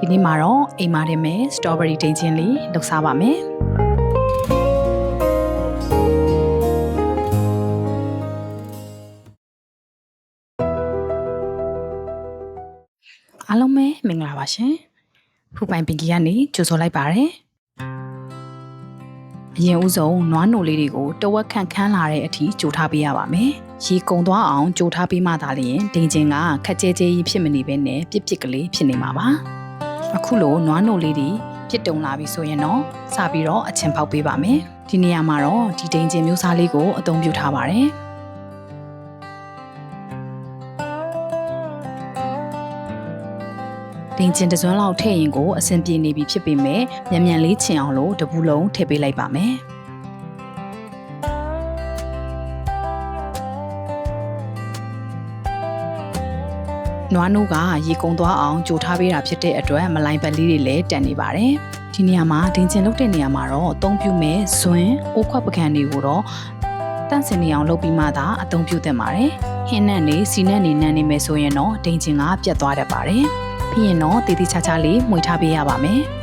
ဒီနေ့မှာတော့အိမ်မာတင်မဲ့စတော်ဘယ်ရီဒိန်ချင်းလေးလှုပ်စားပါမယ်အားလုံးပဲမင်္ဂလာပါရှင်ဖူပိုင်ပင်ကြီးကနေကြိုဆိုလိုက်ပါရစေအရင်ဦးဆုံးနွားနိုလေးတွေကိုတဝက်ခန့်ခန်းလာတဲ့အထိကြိုထားပေးရပါမယ်။ရေကုံသွားအောင်ကြိုထားပေးမှသာလျှင်ဒိန်ချင်းကခက်ကြဲကြဲကြီးဖြစ်မနေဘဲနဲ့ပြစ်ပြစ်ကလေးဖြစ်နေမှာပါ။ အခုလိုနွားနိုလေးတွေဖြစ်တုံလာပြီဆိုရင်တော့စပြီးတော့အချင်ပေါက်ပေးပါမယ်။ဒီနေရာမှာတော့ဒီဒိန်ချင်းမျိုးစားလေးကိုအသုံးပြုထားပါတယ်။ဒိန်ချင်းတစ်စွန်းလောက်ထည့်ရင်ကိုအဆင်ပြေနေပြီဖြစ်ပေမဲ့မြန်မြန်လေးချင်အောင်လို့တပူလုံးထည့်ပေးလိုက်ပါမယ်။ နွားနိုးကရေကုံသွားအောင်ကြိုထားပေးတာဖြစ်တဲ့အတွက်မလိုင်းပတ်လေးတွေလည်းတန်နေပါတယ်။ဒီနေရာမှာဒင်ကျင်လုတ်တဲ့နေရာမှာတော့အသုံးပြုမဲ့ဇွန်းအိုးခွက်ပကံတွေကိုတော့တန့်စင်နေအောင်လုပ်ပြီးမှသာအသုံးပြုသင့်ပါတယ်။ဟင်းနဲ့နေစီနဲ့နေနန်းနေမယ်ဆိုရင်တော့ဒင်ကျင်ကပြတ်သွားတတ်ပါတယ်။ပြီးရင်တော့တေးသေးချာချာလေးမှွေထားပေးရပါမယ်။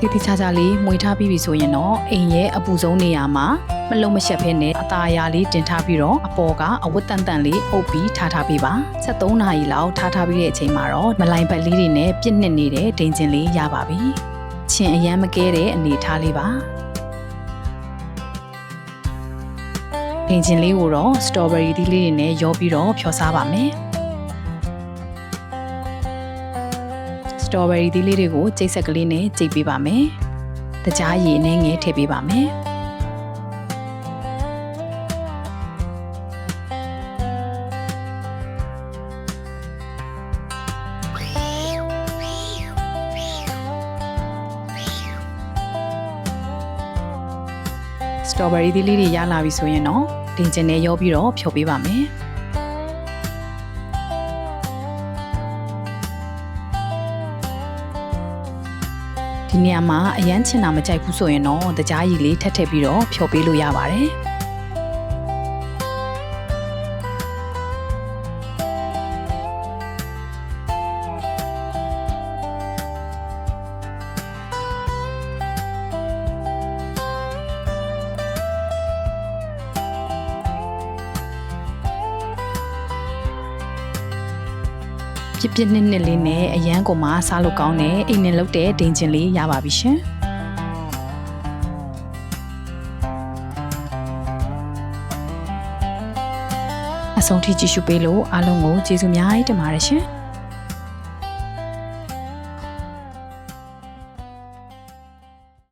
တေးသေးချာချာလေးမှွေထားပြီးပြီဆိုရင်တော့အိမ်ရဲ့အပူဆုံးနေရာမှာမလုံးမရှက်ဖဲနဲ့အသားအရာလေးတင်ထားပြီးတော့အပေါ်ကအဝတ်တန်တန်လေးအုပ်ပြီးထားထားပေးပါ73နာရီလောက်ထားထားပြီးတဲ့အချိန်မှာတော့မလိုင်ပတ်လေးတွေနဲ့ပြည့်နှစ်နေတဲ့ဒိန်ကျင်လေးရပါပြီချင်းအရန်မကဲတဲ့အနေထားလေးပါဒိန်ကျင်လေးကိုတော့စတော်ဘယ်ရီသီးလေးတွေနဲ့ရောပြီးတော့ဖြောစားပါမယ် စတော်ဘယ်ရီသီးလေးတွေကိုကျိတ်ဆက်ကလေးနဲ့ကျိတ်ပေးပါမယ်တကြားရည်နဲ့ငယ်ထည့်ပေးပါမယ်စတော်ဘယ်ရီသီးလေးတွေရလာပြီဆိုရင်တော့ဒင်ကျင်နဲ့ရောပြီးတော့ဖြောပေးပါမယ် ဒီနေရာမှာအရန်ချင်တာမကြိုက်ဘူးဆိုရင်တော့တကြားရည်လေးထပ်ထည့်ပြီးတော့ဖြောပေးလို့ရပါတယ် ပြစ်ပြစ်နစ်နစ်လေးနဲ့အရန်ကိုမှစားလို့ကောင်းတဲ့အိမ်နဲ့လုပ်တဲ့ဒိန်ကျင်လေးရပါပြီရှင်အဆုံးထိကြည့်ရှုပေးလို့အားလုံးကိုကျေးဇူးများတင်ပါတယ်ရှင်